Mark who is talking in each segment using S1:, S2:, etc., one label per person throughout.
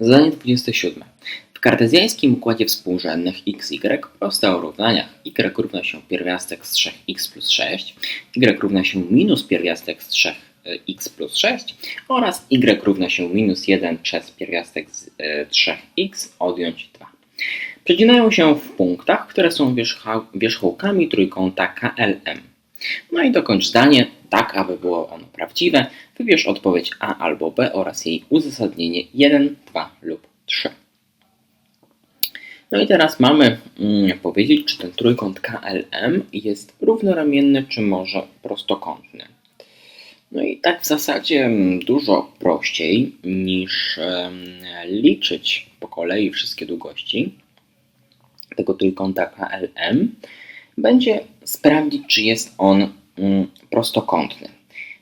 S1: Zadanie 27. W kartezjańskim układzie współrzędnych xy w prostych równaniach y równa się pierwiastek z 3x plus 6, y równa się minus pierwiastek z 3x plus 6 oraz y równa się minus 1 przez pierwiastek z e, 3x odjąć 2. Przecinają się w punktach, które są wierzchołkami trójkąta KLM. No i dokończ zdanie tak, aby było ono prawdziwe. Wybierz odpowiedź A albo B oraz jej uzasadnienie 1, 2 lub 3. No i teraz mamy mm, powiedzieć, czy ten trójkąt KLM jest równoramienny, czy może prostokątny. No i tak w zasadzie mm, dużo prościej niż liczyć po kolei wszystkie długości tego trójkąta KLM będzie sprawdzić, czy jest on mm, prostokątny.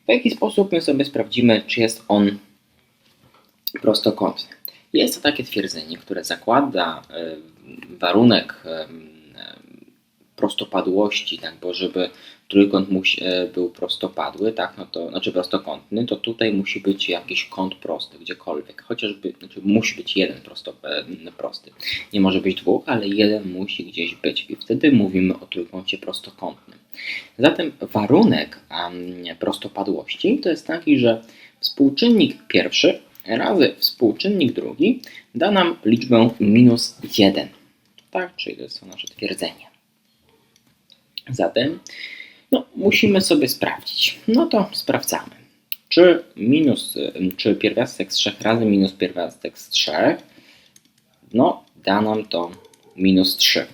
S1: W jaki sposób my sobie sprawdzimy, czy jest on prostokątny? Jest to takie twierdzenie, które zakłada e, warunek em, em, prostopadłości, tak, bo żeby trójkąt e, był prostopadły, tak, no to znaczy prostokątny, to tutaj musi być jakiś kąt prosty, gdziekolwiek. Chociażby, znaczy musi być jeden prosto, e, prosty. Nie może być dwóch, ale jeden musi gdzieś być. I wtedy mówimy o trójkącie prostokątnym. Zatem warunek prostopadłości to jest taki, że współczynnik pierwszy razy współczynnik drugi da nam liczbę minus 1. Tak, czyli to jest to nasze twierdzenie. Zatem no, musimy sobie sprawdzić. No to sprawdzamy. Czy minus, czy pierwiastek z 3 razy minus pierwiastek z 3, no da nam to minus 3.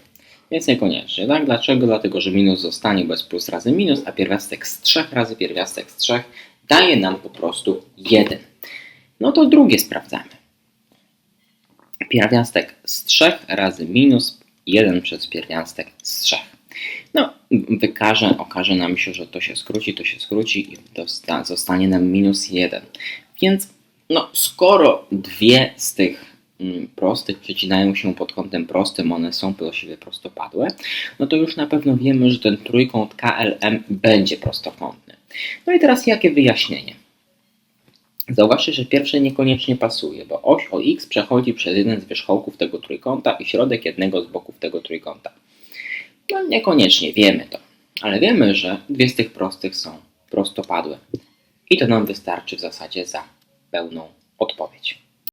S1: Więc niekoniecznie, tak? Dlaczego? Dlatego, że minus zostanie bez plus razy minus, a pierwiastek z 3 razy pierwiastek z 3 daje nam po prostu 1. No to drugie sprawdzamy. Pierwiastek z 3 razy minus 1 przez pierwiastek z 3. No, wykaże, okaże nam się, że to się skróci, to się skróci i dosta- zostanie nam minus 1. Więc, no, skoro dwie z tych prostych przecinają się pod kątem prostym, one są do siebie prostopadłe, no to już na pewno wiemy, że ten trójkąt KLM będzie prostokątny. No i teraz jakie wyjaśnienie? Zauważcie, że pierwsze niekoniecznie pasuje, bo oś o x przechodzi przez jeden z wierzchołków tego trójkąta i środek jednego z boków tego trójkąta. No niekoniecznie wiemy to, ale wiemy, że dwie z tych prostych są prostopadłe. I to nam wystarczy w zasadzie za pełną odpowiedź.